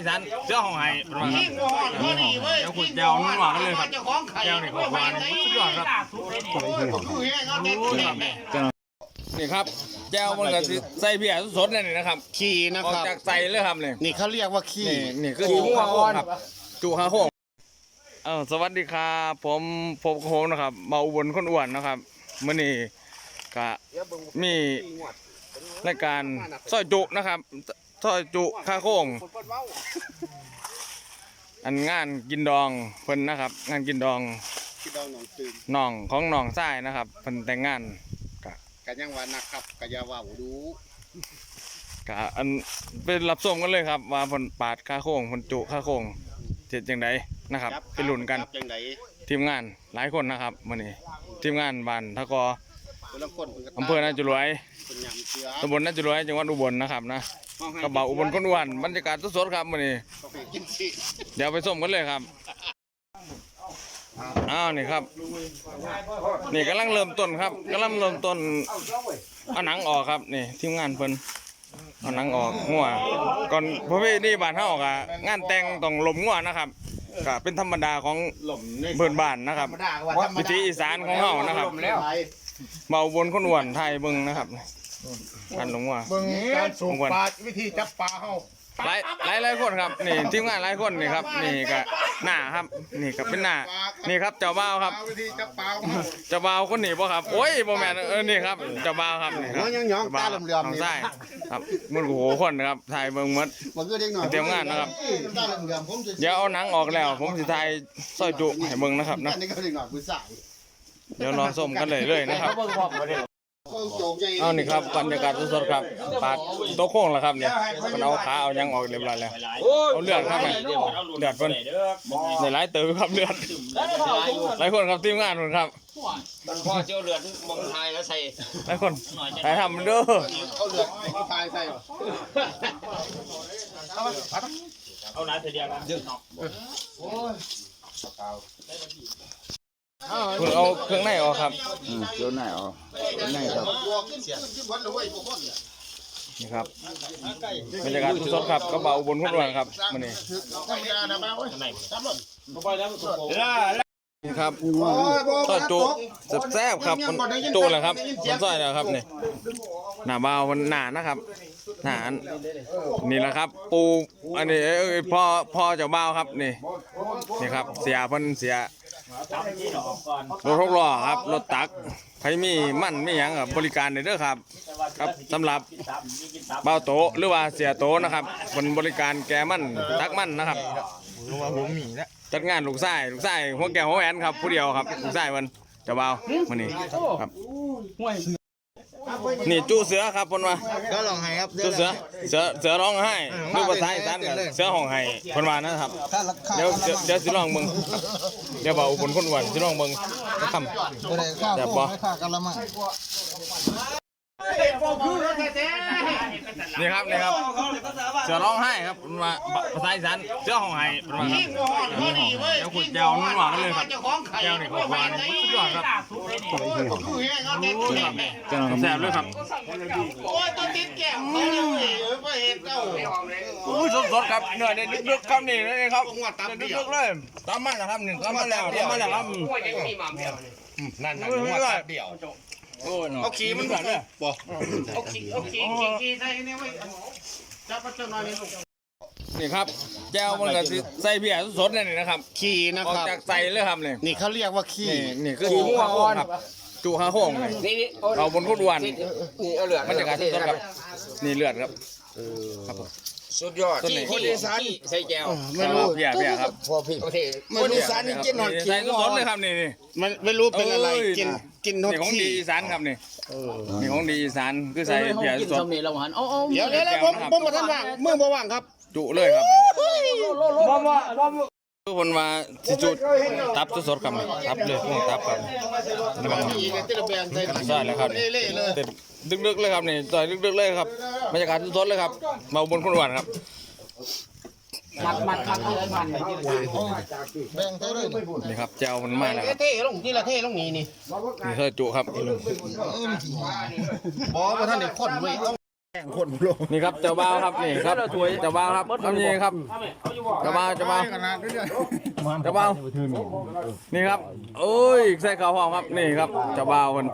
อีสานเสื้อของไห้ประมาณครับเดี๋ยวขุดแจวนุ่นหวานกันเลยครับแจวนี่ของหวานสุดยอดครับนี่ครับแจวมันก็สิใส่เพียสดๆนี่นะครับขี่นะออกครับ จากใส่เลยครับนี่นี่เขาเรียกว่าขี่นี่นี่คือจูข้าวโค้งครับจูข้าวโค้งเออสวัสดีครับผมพบกับผมนะครับมาอุบลคนอ้วนนะครับมื่อนี้ก็มีรายการซอยจุนะครับ ซอยจุข้าวโค้งอันงานกินดองเพิ่นนะครับ งานกินดองที่ดองหนองซึมน้องของน้องชายนะครับเพิ่นแต่งงานกะกันยังว่านะครับกะยาว่าดูกะอันเป็นรับส่งกันเลยครับ ว่าเพิ่นปาดค่าโค้งเพิ่นจุค่าโค้งเจ็ดจังไดนะครับไปลุ้นกันจับจังไดทีมงานหลายคนนะครับมื้อนี้ทีมงานบ้านทะกอคนละคนพิ่ก็ตามอำเภอนาจุรวยเป็นยำเสือตำบลนาจุรวยจังหวัดอุบลนะครับนะ กระเบาอุบลคนอ้วนบรรยากาศสดๆครับมื้อนี้ก็ไปกินสิเดี๋ยวไปส้มกันเลยครับอ้าวนี่ครับ นี่กำลังเริ่มต้นครับกำลังเริ่มต้นเอาหนังออกครับนี่ทีมงานเพิ่นเอาหนังออกงัวก่อนเพราะว่านี่บ้านเฮาก็งานแต่งต้องลมงัวนะครับก็เป็นธรรมดาของหล่มในเพื่อนบ้านนะครับธรรมดาว่าธรรมดาวิถีอีสานของเฮานะครับเบาบนคนอ้วนไทยเบิ่งนะครับ กันลงว่าเบิ่งการสูบปลาวิธีจับปลาเฮาหลายหลายหลายคนครับนี่ทีมงานหลายคนนี่ครับ นี่ก็หน้าครับ นี่ก็เป็นหน้านี่ครับเจ้าบ่าวครับวิธีจับปลาเฮาเจ้าบ่าวคนนี้บ่ครับโอ้ยบ่แม่นเออนี่ครับเจ้าบ่าวครับนี่ครับหัวหยองๆตาเหลื่อมๆนี่ใช่ครับมันโอ้โหคนนะครับถ่ายเบิ่งหมดมันก็เด็กหน่อยเตรียมงานนะครับตาเหลื่อมๆผมจะเดี๋ยวเอาหนังออกแล้ว ผมสิถ่ายซอยจุให้เบิ่งนะครับนะอันี่ก็เด็กหน่อยผู้สาวเดี๋ยวรอส้มกันเลยเลยนะครับ เบิ่งโจกใหญ่เอานี่ครับบรรยากาศสดๆครับปาดโต๊ะโค้งแล้วครับเนี่ยมันเอาขาเอาหยังออกเรียบร้อยแล้วเอาเลือดครับเนี่ยเลือดเพิ่นในหลายเติมครับเลือดหลายคนครับทีมงานคนครับพ่อเจ้าเรือนมองไทยแล้วใส่หลายคนใครทำมันเด้อเอาเลือดเอาทายใส่เอาน้ำเสียเดียวกั นคุณเอาเครื่องในออกครับเดี๋ยวไหนอ๋อเดี๋ยวไหนครับบวกขึ้นเสียขึ้นวันเลยเว้ยพวกคนเนี่ยนี่ครับบรรยากาศสดๆครับกระเป๋าบนพุ่นวันครับมันนี่ธรรมดานะบ้าเว้ยทำหล่นนี่ครับซอยจุแซ่บๆครับมันจุแหละครับมันซอยแล้วครับนี่หน้าเบามันหนานะครับหนาอันนี่แหละครับ ปูอันนี้เอ้ยพ่อพ่อเจ้าเบาครับนี่นี่ครับเสียเพิ่นเสีย รถหกล้อครับ รถตักใครมีมั่นมีหยังกับบริการได้เด้อครับ ครับสำหรับเบาโตะหรือว่าเสียโตะนะครับเป็นบริการแกมั่นตักมั่นนะครับจัดงานลูกไส้ลูกไส้หัวแก้วหัวแหวนครับผู้เดียวครับลูกไส้มันเจ้าเบาวมันนี่ครับ นี่จูเสือครับเพนว่าก็ลองให้ครับจูเสือเสือเสือร้องไห้ดูภาษาอีสานกับเสือห้องไห้เพนว่านะครับเดี๋ยวเดี๋ยวเดี๋ยวสิลองเบิ่งเดี๋ยวเบาอุบลคนอ้วนสิลองเบิ่งสักคำก็ได้ข้าวแบบ โพบ่ดให้ข้าวกันละมั้งนี่ครับนี่ครับเสือร้องไห้ครับมันมาภาษาอีสานเสือห้องไห้มันมาครับเดี๋ยวขุดแจวนุ่นหวานกันเลยครับแจวนี่ของหวานสุดยอดครับแซ่บเลยครับโอ้ยตัวติดแก้วเขาเลยไปเห็นเจ้าอุ้ยสดๆครับเนื้อเนี่ยดึกๆครับนี่นี่ครับดึกๆเลยตามมันนะครับนี่ตามมันแล้วตามมันแล้วครับนั่นน่ะหัวตัดเดียวโอ้ย เนาะเอาขี่มันก่อนเลยบ่เอาขี้เอาขี้ขี้ขี้ใส่เนี่ยไว้จับมาเจ้าหน่อยนี่ลูกนี่ครับแจวมันก็สิใส่เพียสดๆนี่นะครับขี่นะออกครับ จากใส่เลยครับนี่นี่เขาเรียกว่าขี่นี่นี่คือจูข้าวโค้งครับจูข้าวโค้งนี่นี่นี่เอาบนข้าวดวนนี่เอาเรือนบรรยากาศสดๆครับนี่เลือดครับครับผม สุดยอดต้นไหนคนอีสานใส่แก้วไม่รู้เพียเพียครับพอพี่โอเคคนอีสานนี่กินหนอนใส่ขี่สดๆเลยครับนี่นี่มันไม่รู้เป็นอะไรเอ้ยกินกินนกนี่ของดีขี่อีสานครับนี่นี่ของดีอีสานคือใส่เพียสดเดี๋ยวเดี๋ยวเดี๋ยวผมผมมาท่านว่างเมื่อบ่ว่างครับจุเลยครับทุกคนมาสิจุตับสดๆครับนี่ตับเลยพวกตับครับนี่ครับขี่ในเตลเบียนใส่ใช่แล้วครับเละๆเลยเต็ม ดึกๆเลยครับนี่ต่อยดึกๆเลยครับบรรยากาศสดๆเลยครับมาบนคนหวานครับแบ่งใส่เลยนี่ครับแจวมันมาแล้วครับเท่ๆลงที่ละเท่ลงนี้นี่นี่คือจุครับบ่ว่าท่านได้คนเว้ยต้อง แต่งคนลงนี่ครับเจ้าบ่าวครับนี่ครับเจ้าบ่าวครับคำนี้ครับเจ้าบ่าวเจ้าบ่าวขนาดนี้เจ้าบ่าวนี่ครับโอ้ยใส่ข้าวหอมครับนี่ครับเจ้าบ่าวคน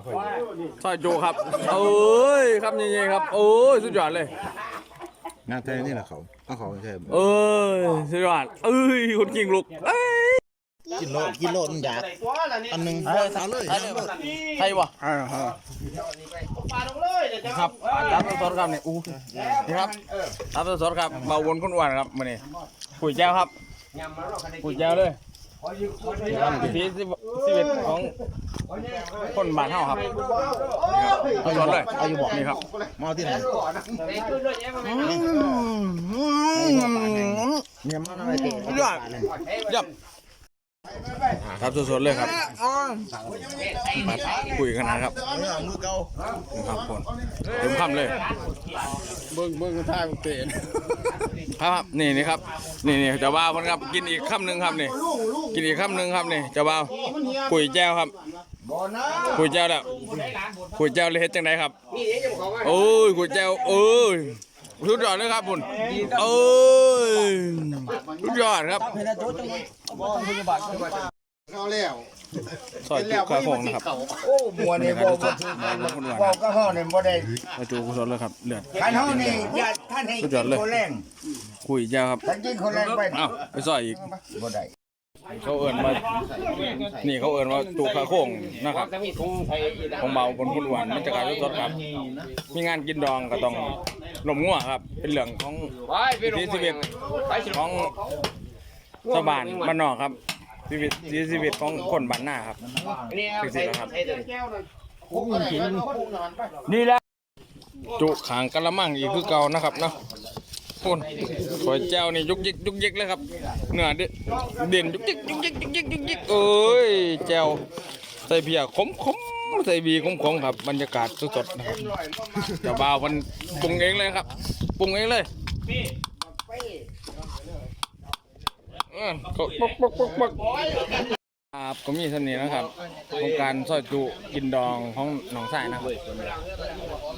ซอยจูครับโอ้ยครับนี่ๆครับโอ้ยสุดยอดเลยงานแท้นี่แหละเขาเอาเขาใช่เอ้ยสุดยอดเอ้ยคนกิ่งลูกเอ้ยกินโลกินโลมันอยากอันหนึ่งเอาเลยใครวะ ครับตับสดๆครับนี่อู้นี่ครับตับสดๆครับเบาวนคุณอ้วนครับมื้อนี้ปุ๋ยแจ้วครับปุ๋ยแจ้วเลยวิธีชีวิตของคนบ้านเฮาครับเอาสดเลยเอาอยู่บอกนี่ครับมาที่ไหนเนี่ยมันอะไรเตะยอดยับ ครับสดๆเลยครับมาคุยกันนะครับเนี่ยมือเก่าครับคนเต็มคำเลยเบิ้งเบิ้งท่าเตะครับนี่นี่ครับ นี่นี่เจ้าบ่าวมันครับกินอีกคำหนึ่งครับนี่กินอีกคำหนึ่งครับนี่เจ้าบ่าวปุ๋ยแจ้วครับปุ๋ยแจ้วแล้วปุ๋ยแจ้วเลยเฮ็ดจังไดครับโอ้ยปุ๋ยแจ้วโอ้ยสุดยอดเลยครับคุณโอ้ยสุดยอดครับ เอาแล้วซอยจุกข้าวของนะครับโอ้มัวนี่บ่บ่คุณหวานบ่ก็เฮานี่บ่ได้ซอยจุกสดเลยครับเลือดคันเฮานี่ญาติท่านให้กินคนแรงคุยแจ้วครับท่านกินคนแรงไปเอ้าไปซอยอีกบ่ได้เขาเอิ้นว่านี่เขาเอิ้นว่าจุกข้าวโค้งนะครับจะมีคงไทยของเบาบนคุณหวานมันจะกลายเป็นสดครับ มีงานกินดองก็ต้องลมงัวครับ เป็นเรื่องของไปไปลงที่ชีวิตของชาวบ้านบ้านนอกครับ ชีวิตชีวิตของคนบ้านหน้าครับนี่เอาใส่ใส่เลยนี่แหละจุขางกะละมังอีกคือเก่านะครับเนาะคนสวยแจ้วนี่ยุกยิกยุกยิกเลยครับเนื้อเด่นเด่นยุกยิกยุกยิกยุกยิกยุกยิกเอ้ยแจ้วใส่เพียขมขมใส่บีขมขมครับบรรยากาศสดๆนะครับจ้าบ่าวมันปรุงเองเลยครับปรุงเองเลย ก็ปักปักปักปักครับก็มีเสน่ห์นะครับโครงการซอยจุกินดองของหนองทรายนะครับ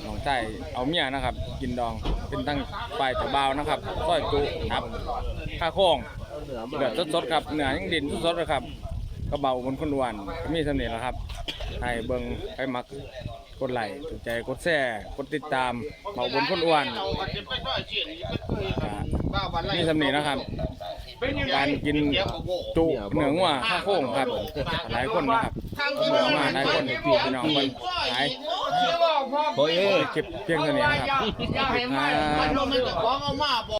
หนองใต้เอาเมียนะครับ กินดองเป็นตั้งฝ่ายเจ้าบ่าวนะครับซอยจุครับข้าโค้งเดือดสดๆครับเนื้อยังดินสดๆเลยครับกระเบาบนคนอ้วนก็มีเสน่ห์แล้วครับให้เบิ่งให้มักกดไลค์ถูกใจกดแชร์กดติดตามเบาบนคนอ้วนอ่ามีเสน่ห์นะครับ การกินจุเนื้องัวข้าโค้งครับ หลายคนนะครับเนื้อมาหลายคนพี่น้องคนหลายโอ้ยเก็บเพียงเท่านี้นะครับมันลงมันจะของเอามาบ่